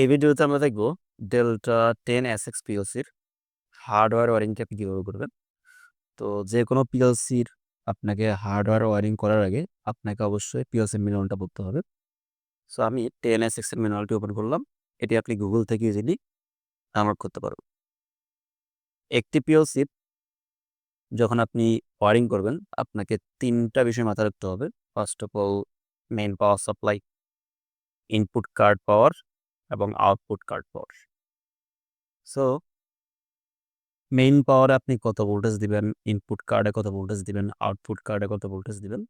এই ভিডিওতে আমরা দেখব ডেল্টা টেন এস এক্স পিএলসির হার্ডওয়্যার ওয়ারিংটা আপনি কীভাবে করবেন। তো যে কোনো পিএলসির আপনাকে হার্ডওয়্যার ওয়ারিং করার আগে আপনাকে অবশ্যই পিএলসির ম্যানুয়ালটা পড়তে হবে। সো আমি টেন এস এক্সের ম্যানুয়ালটি ওপেন করলাম। এটি আপনি গুগল থেকে ইজিলি ডাউনলোড করতে পারবেন। একটি পিএলসির যখন আপনি ওয়ারিং করবেন, আপনাকে তিনটা বিষয় মাথায় রাখতে হবে। First of all main power supply input card power এবং output card power so main পাওয়ারে আপনি কত ভোল্টেজ দিবেন? ইনপুট কার্ডে কত ভোল্টেজ দিবেন? আউটপুট কার্ডে কত ভোল্টেজ দিবেন?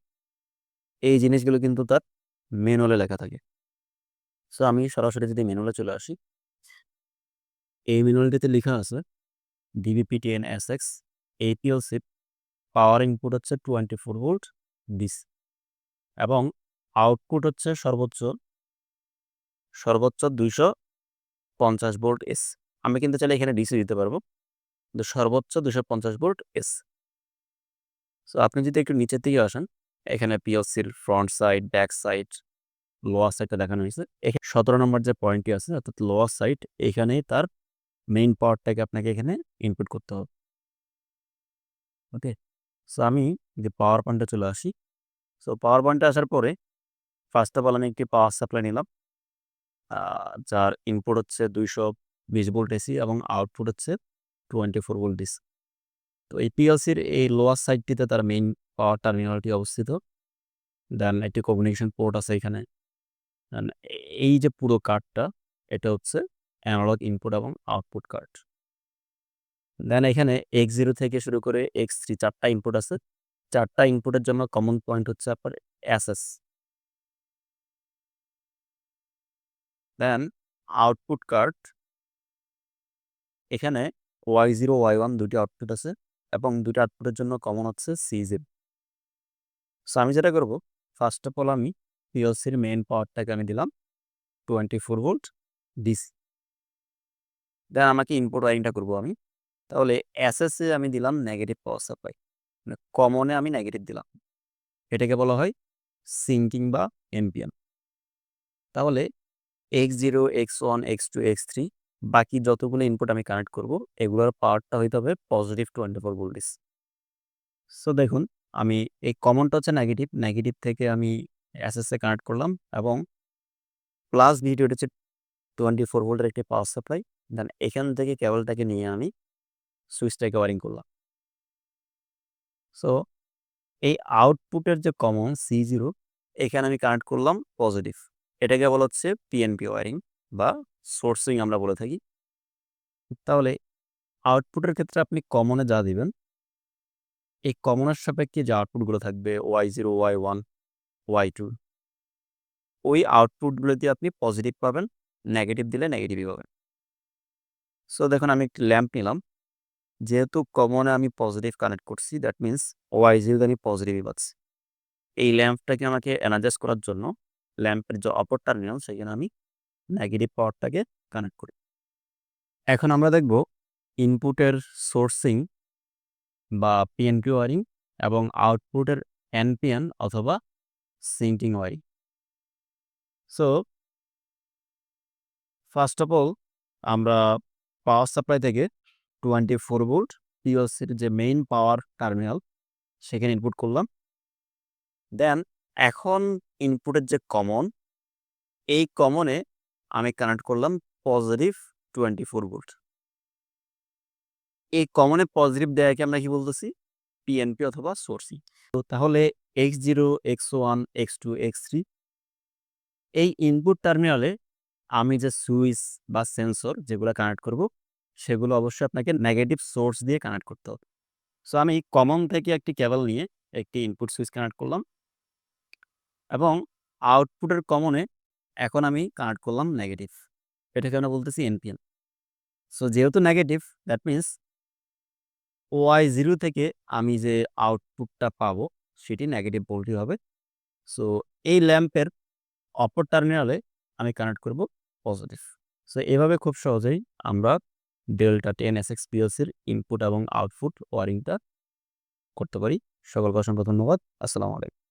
এই জিনিসগুলো কিন্তু তার ম্যানুয়ালে লেখা থাকে। সো আমি সরাসরি যদি ম্যানুয়ালে চলে আসি, এই ম্যানুয়ালটিতে লেখা আছে ডিবিপিটিএন এস এক্স এপিএল সিপ পাওয়ার ইনপুট হচ্ছে টোয়েন্টি ফোর ভোল্ট ডিস এবং আউটপুট হচ্ছে সর্বোচ্চ সর্বোচ্চ দুইশো পঞ্চাশ ভোল্ট এস আমি কিন্তু চাইলে এখানে ডিসি দিতে পারব। কিন্তু সর্বোচ্চ দুশো পঞ্চাশ ভোল্ট এস সো আপনি যদি একটু নিচের দিকে আসেন, এখানে পিওসির front side back side lower সাইডটা দেখানো হয়েছে। এখানে সতেরো নম্বর যে পয়েন্টটি আছে, অর্থাৎ লোয়ার সাইড এখানেই তার মেইন পাওয়ারটাকে আপনাকে এখানে ইনপুট করতে হবে। ওকে সো আমি যে পাওয়ার পয়েন্টে চলে আসি। সো পাওয়ার পয়েন্টে আসার পরে ফার্স্ট অফ অল আমি একটি পাওয়ার সাপ্লাই নিলাম। যার ইনপুট হচ্ছে দুইশো বিশ ভোল্ট এসি এবং আউটপুট হচ্ছে টোয়েন্টি ফোর ভোল্ট ডিসি তো এই পিএলসির এই লোয়ার সাইডটিতে তার মেইন পাওয়ার টার্মিনালটি অবস্থিত। দেন একটি কমিউনিকেশন পোর্ট আছে এখানে। দেন এই যে পুরো কার্ডটা এটা হচ্ছে অ্যানালগ ইনপুট এবং আউটপুট কার্ড দেন এখানে এক্স জিরো থেকে শুরু করে এক্স থ্রি চারটা ইনপুট আছে। চারটা ইনপুটের জন্য কমন পয়েন্ট হচ্ছে আপনার এস দেন আউটপুট কার্ড এখানে ওয়াই জিরো ওয়াই ওয়ান দুটি আউটপুট আছে এবং দুটি আউটপুটের জন্য কমন হচ্ছে সি জিরো সো আমি যেটা করব ফার্স্ট অফ অল আমি পিএলসির মেইন পাওয়ারটাকে আমি দিলাম twenty four volt DC then আমাকে ইনপুট ওয়ারিংটা করব আমি। তাহলে এসএসএ আমি দিলাম নেগেটিভ পাওয়ার সাপ্লাই মানে কমনে আমি নেগেটিভ দিলাম। এটাকে বলা হয় সিঙ্কিং বা এমপিএম তাহলে X zero X one X two X three বাকি যতগুলো ইনপুট আমি কানেক্ট করব, এগুলোর পাওয়ারটা হইতে হবে positive twenty four voltage so দেখুন, আমি এই কমনটা হচ্ছে নেগেটিভ নেগেটিভ থেকে আমি এসএসএ কানেক্ট করলাম এবং প্লাস ভিডিওটা হচ্ছে টোয়েন্টি ফোর ভোল্টের একটি পাওয়ার সাপ্লাই দেন এখান থেকে কেবলটাকে নিয়ে আমি সুইচটাকে ওয়ারিং করলাম। সো এই আউটপুটের যে কমন সি জিরো এখানে আমি কানেক্ট করলাম পজিটিভ এটাকে বলা হচ্ছে পিএনপি ওয়ারিং বা সোর্সিং আমরা বলে থাকি। তাহলে আউটপুটের ক্ষেত্রে আপনি কমনে যা দিবেন, এই কমনের সাপেক্ষে যে আউটপুটগুলো থাকবে Y zero Y one Y two ওই আউটপুটগুলো দিয়ে আপনি পজিটিভ পাবেন নেগেটিভ দিলে নেগেটিভই পাবেন। সো দেখুন, আমি একটি ল্যাম্প নিলাম। যেহেতু কমনে আমি পজিটিভ কানেক্ট করছি দ্যাট মিন্স ওয়াই জিরো আমি পজিটিভই পাচ্ছি। এই ল্যাম্পটাকে আমাকে এনার্জাইজ করার জন্য ল্যাম্পের যে অপর টার্মিনাল সেখানে আমি নেগেটিভ পাওয়ারটাকে কানেক্ট করি। এখন আমরা দেখব ইনপুটের সোর্সিং বা পিএনপি ওয়ারিং এবং আউটপুটের এনপিএন অথবা sinking wiring so first of all আমরা পাওয়ার সাপ্লাই থেকে টোয়েন্টি ফোর ভোল্ট পিওসির যে মেইন পাওয়ার টার্মিনাল সেখানে ইনপুট করলাম। দেন এখন ইনপুটের যে কমন এই কমনে আমি কানেক্ট করলাম পজিটিভ টোয়েন্টি ফোর ভোল্ট এই কমনে পজিটিভ দেয়াকে আমরা কি বলতেছি? পিএনপি অথবা সোর্সি তো তাহলে X zero X one X two X three এই ইনপুট টার্মিনালে আমি যে সুইচ বা সেন্সর যেগুলো কানেক্ট করব, সেগুলো অবশ্যই আপনাকে নেগেটিভ সোর্স দিয়ে কানেক্ট করতে হবে। সো আমি কমন থেকে একটি কেবল নিয়ে একটি ইনপুট সুইচ কানেক্ট করলাম। এবং আউটপুটের কমনে এখন আমি কানেক্ট করলাম নেগেটিভ এটাকে আমরা বলতেছি এনপিএন সো যেহেতু negative that means Y zero থেকে আমি যে আউটপুটটা পাবো, সেটি নেগেটিভ ভোল্টই হবে। সো এই ল্যাম্পের অপর টার্মিনালে আমি কানেক্ট করব পজিটিভ সো এভাবে খুব সহজেই আমরা ডেল্টা টেন এস এক্স পিএলসির ইনপুট এবং আউটপুট ওয়ারিংটা করতে পারি। সকলকে অসংখ্য ধন্যবাদ। আসসালামু আলাইকুম।